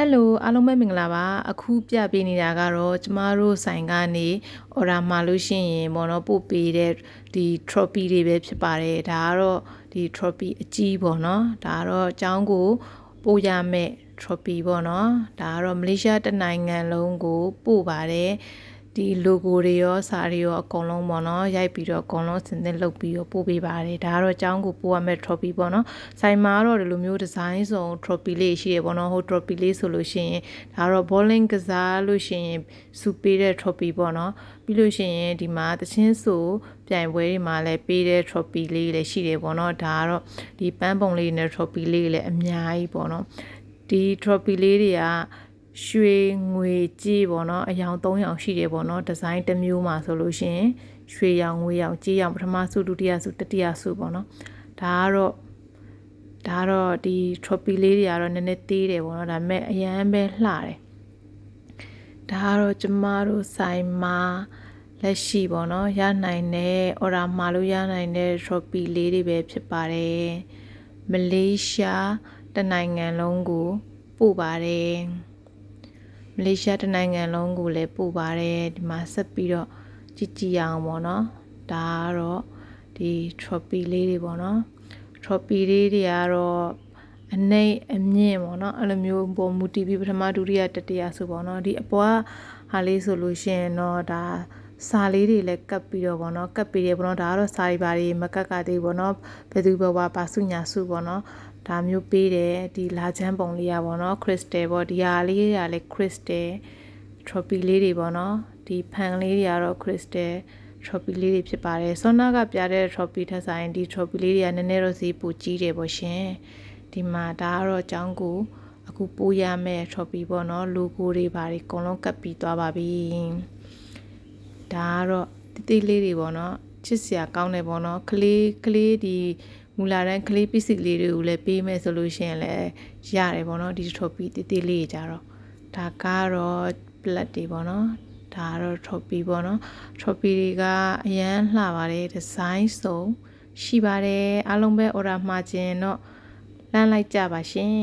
ဟယ်လိုအားလုံးပဲမင်္ဂလာပါအခုပြပေးနေတာကတော့ကျမတို့ဆိုင်ကနေ order မှာလို့ရှိရင်ပေါ့နော်ပို့ပေးတဲ့ဒီ trophy တွေပဲဖြစ်ပါတယ်ဒါကတော့ဒီ trophy အကြီးပေါ့နော်ဒါကတော့အကြောင်းကိုပို့ရမဲ့ trophy ပေါ့နော်ဒါကတော့မလေးရှားတစ်နိုင်ငံလုံးကိုပို့ပါတယ် ဒီ logo တွေရောစာတွေရောအကုန်လုံးပေါ့နော်ရိုက်ပြီးတော့အကုန်လုံးစင်သစ်လုပ်ပြီးတော့ပို့ပေးပါတယ်ဒါကတော့အကြောင်းကိုပို့ရမယ့် trophy ပေါ့နော်ဆိုင်မှာတော့ဒီလိုမျိုး design စုံ trophy လေးရှိရပေါ့နော်ဟို trophy လေးဆိုလို့ရှိရင်ဒါကတော့ bowling ကစားလို့ရှိရင်စူပေးတဲ့ trophy ပေါ့နော်ပြီးလို့ရှိရင်ဒီမှာတချင်းဆိုပြိုင်ပွဲတွေမှာလည်းပေးတဲ့ trophy လေးလည်းရှိတယ်ပေါ့နော်ဒါကတော့ဒီပန်းပုံလေးနဲ့ trophy လေးလည်းအများကြီးပေါ့နော်ဒီ trophy လေးတွေက ရွှေငွေကြေးပေါ့နော်အယောင်၃ရောင်ရှိတယ်ပေါ့နော်ဒီဇိုင်းတစ်မျိုးမှာဆိုလို့ရှိရင်ရွှေရောင်ငွေရောင်ကြေးရောင်ပထမဆုဒုတိယဆုတတိယဆုပေါ့နော်ဒါကတော့ဒါကတော့ဒီ trophy လေးတွေကတော့နည်းနည်းသေးတယ်ပေါ့နော်ဒါပေမဲ့အရန်ပဲလှတယ်ဒါကတော့ကျမတို့ဆိုင်မှာလက်ရှိပေါ့နော်ရနိုင်တဲ့ order မှာလို့ရနိုင်တဲ့ trophy လေးတွေပဲဖြစ်ပါတယ်မလေးရှားတနိုင်ငံလုံးကိုပို့ပါတယ်မ လေးရှားတနိုင်ငံလုံးကိုလည်းပို့ပါတယ်ဒီမှာဆက်ပြီးတော့ကြည့်ကြည့်အောင်ပေါ့နော်ဒါကတော့ဒီ trophy လေးတွေပေါ့နော် trophy လေးတွေကတော့အနှိမ့်အမြင့်ပေါ့နော်အဲ့လိုမျိုးပုံမူတည်ပြီးပထမဒုတိယတတိယဆိုပေါ့နော်ဒီအပေါ်ကဟာလေးဆိုလို့ရှိရင်တော့ဒါ စာလေးတွေလည်းကပ်ပြီးတော့ဗောနော်ကပ်ပြီးတယ်ဗောနော်ဒါကတော့စာရီပါတွေမကပ်ကသေးဗောနော်ဘယ်သူဘဝပါစုညာစုဗောနော်ဒါမျိုးပေးတယ်ဒီလာချမ်းပုံလေးရဗောနော်ခရစ်စတယ်ဗောဒီဟာလေးရလည်းခရစ်စတယ် trophy လေးတွေဗောနော်ဒီဖန်လေးတွေကတော့ခရစ်စတယ် trophy လေးတွေဖြစ်ပါတယ်ဆွမ်းနာကပြတဲ့ trophy ထက်ဆိုင်ဒီ trophy လေးတွေကနည်းနည်းတော့ဈေးပိုကြီးတယ်ဗောရှင်ဒီမှာဒါကတော့အကြောင်းကိုအခုပိုးရမဲ့ trophy ပေါ့နော် logo တွေဘာတွေအကုန်လုံးကပ်ပြီးသွားပါပြီ ဒါကတော့တိတိလေးတွေပေါ့နော်ချစ်စရာကောင်းတယ်ပေါ့နော်ကလေးကလေးဒီမူလာတန်းကလေးပစ္စည်းလေးတွေကိုလည်းပေးမယ်ဆိုလို့ရှိရင်လည်းရတယ်ပေါ့နော်ဒီ trophy တိတိလေးတွေကြတော့ဒါကတော့ plat တွေပေါ့နော်ဒါကတော့ trophy ပေါ့နော် trophy တွေကအရန်လှပါတယ် design စုံရှိပါတယ်အားလုံးပဲ order မှာခြင်းတော့လမ်းလိုက်ကြပါရှင်